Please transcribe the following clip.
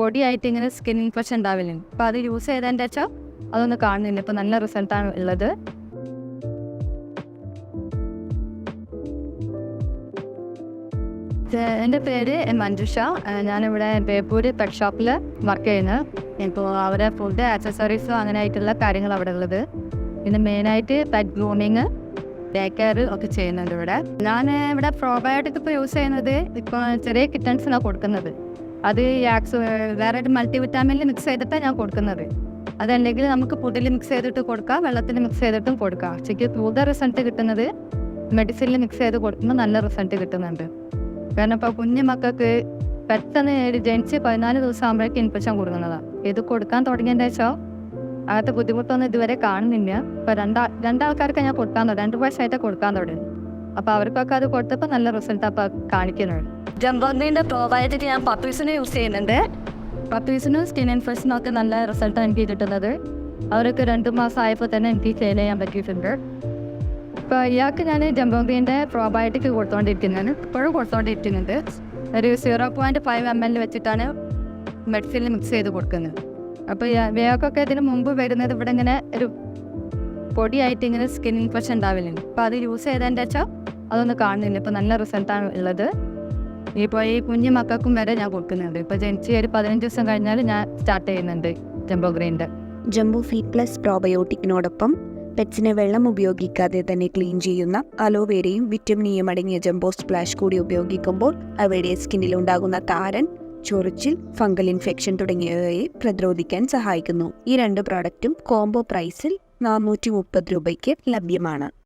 പൊടിയായിട്ട് ഇങ്ങനെ skin infection ഉണ്ടാവില്ല അപ്പോൾ അത് യൂസ് ചെയ്തതിന്റെ വെച്ചാൽ അതൊന്ന് കാണുന്നില്ല ഇപ്പോൾ നല്ല റിസൾട്ടാണ് ഉള്ളത്. എന്റെ പേര് മഞ്ജുഷ. ഞാനിവിടെ ബേപ്പൂര് പെറ്റ് ഷോപ്പിൽ വർക്ക് ചെയ്യുന്നത് ഇപ്പോൾ അവരെ ഫുഡ് ആക്സസറീസും അങ്ങനെ ആയിട്ടുള്ള കാര്യങ്ങൾ അവിടെ ഉള്ളത്. പിന്നെ മെയിനായിട്ട് പെറ്റ് ഗ്രൂമിങ് ഡേ കെയർ ഒക്കെ ചെയ്യുന്നുണ്ട് ഇവിടെ. ഞാൻ ഇവിടെ പ്രോബയോട്ടിക് ഇപ്പോൾ യൂസ് ചെയ്യുന്നത് ഇപ്പോൾ ചെറിയ കിറ്റൺസിനാണ് കൊടുക്കുന്നത്. അത് ആക്സ് വേറെ മൾട്ടി വിറ്റാമിനിൽ മിക്സ് ചെയ്തിട്ടാണ് ഞാൻ കൊടുക്കുന്നത്. അതല്ലെങ്കിൽ നമുക്ക് പുതിൽ മിക്സ് ചെയ്തിട്ട് കൊടുക്കാം വെള്ളത്തിൽ മിക്സ് ചെയ്തിട്ടും കൊടുക്കാം. ഉച്ചയ്ക്ക് കൂടുതൽ റിസൾട്ട് കിട്ടുന്നത് മെഡിസിനിൽ മിക്സ് ചെയ്ത് കൊടുക്കുമ്പോൾ നല്ല റിസൾട്ട് കിട്ടുന്നുണ്ട്. കാരണം ഇപ്പോൾ കുഞ്ഞു മക്കൾക്ക് പെട്ടെന്ന് ജനിച്ച് പതിനാല് ദിവസം ആകുമ്പോഴേക്കും ഇൻഫെക്ഷൻ കൊടുക്കുന്നതാണ് ഇത് കൊടുക്കാൻ തുടങ്ങിയതിന്റെ ശേഷം അങ്ങനത്തെ ബുദ്ധിമുട്ടൊന്നും ഇതുവരെ കാണുന്നില്ല. ഇപ്പോൾ രണ്ടാ രണ്ടാൾക്കാർക്ക് ഞാൻ കൊടുക്കാൻ തുടങ്ങി. രണ്ട് പ്രാവശ്യമായിട്ട് കൊടുക്കാൻ തുടങ്ങി. അപ്പോൾ അവർക്കൊക്കെ അത് കൊടുത്തപ്പോൾ നല്ല റിസൾട്ട് അപ്പോൾ കാണിക്കുന്നത് ജംബോന്നിന്റെ പ്രോബയോട്ടിക് ഞാൻ പപ്പീസിനെ യൂസ് ചെയ്യുന്നുണ്ട്. പപ്പീസിനും സ്കിൻ ഇൻഫെക്ഷനും ഒക്കെ നല്ല റിസൾട്ട് എനിക്ക് കിട്ടുന്നത്. അവരൊക്കെ രണ്ട് മാസം ആയപ്പോൾ തന്നെ എനിക്ക് സെയിൽ ചെയ്യാൻ പറ്റിയിട്ടുണ്ട്. ഇപ്പോൾ ഇയാൾക്ക് ഞാൻ ജംബോഗ്രീന്റെ പ്രോബയോട്ടിക് കൊടുത്തുകൊണ്ടിരിക്കുന്നതാണ് ഇപ്പോഴും കൊടുത്തുകൊണ്ടിരിക്കുന്നുണ്ട് ഒരു zero point five M L വെച്ചിട്ടാണ് മെഡിസിനിൽ മിക്സ് ചെയ്ത് കൊടുക്കുന്നത്. അപ്പോൾ ഇയാൾക്കൊക്കെ ഇതിന് മുമ്പ് വരുന്നത് ഇവിടെ ഇങ്ങനെ ഒരു പൊടിയായിട്ട് ഇങ്ങനെ സ്കിൻ ഇൻഫെക്ഷൻ ഉണ്ടാവില്ലുണ്ട് അപ്പോൾ അത് യൂസ് ചെയ്തതിന്റെ വെച്ചാൽ അതൊന്നും കാണുന്നില്ല. ഇപ്പോൾ നല്ല റിസൾട്ടാണ് ഉള്ളത്. ഇപ്പോൾ ഈ കുഞ്ഞു മക്കൾക്കും വരെ ഞാൻ കൊടുക്കുന്നുണ്ട്. ഇപ്പോൾ ജനിച്ച് ഒരു പതിനഞ്ച് ദിവസം കഴിഞ്ഞാൽ ഞാൻ സ്റ്റാർട്ട് ചെയ്യുന്നുണ്ട് ജംബോ ഗ്രീന്റെ ജംബോ ഫീ പ്ലസ് പ്രോബയോട്ടിക്കിനോടൊപ്പം പെറ്റ്സിനെ വെള്ളം ഉപയോഗിക്കാതെ തന്നെ ക്ലീൻ ചെയ്യുന്ന അലോവേരയും വിറ്റമിനിയും അടങ്ങിയ ജംബോ സ്പ്ലാഷ് കൂടി ഉപയോഗിക്കുമ്പോൾ അവയുടെ സ്കിന്നിൽ ഉണ്ടാകുന്ന താരൻ ചൊറിച്ചിൽ ഫംഗൽ ഇൻഫെക്ഷൻ തുടങ്ങിയവയെ പ്രതിരോധിക്കാൻ സഹായിക്കുന്നു. ഈ രണ്ട് പ്രോഡക്റ്റും കോംബോ പ്രൈസിൽ നാനൂറ്റി മുപ്പത് രൂപയ്ക്ക് ലഭ്യമാണ്.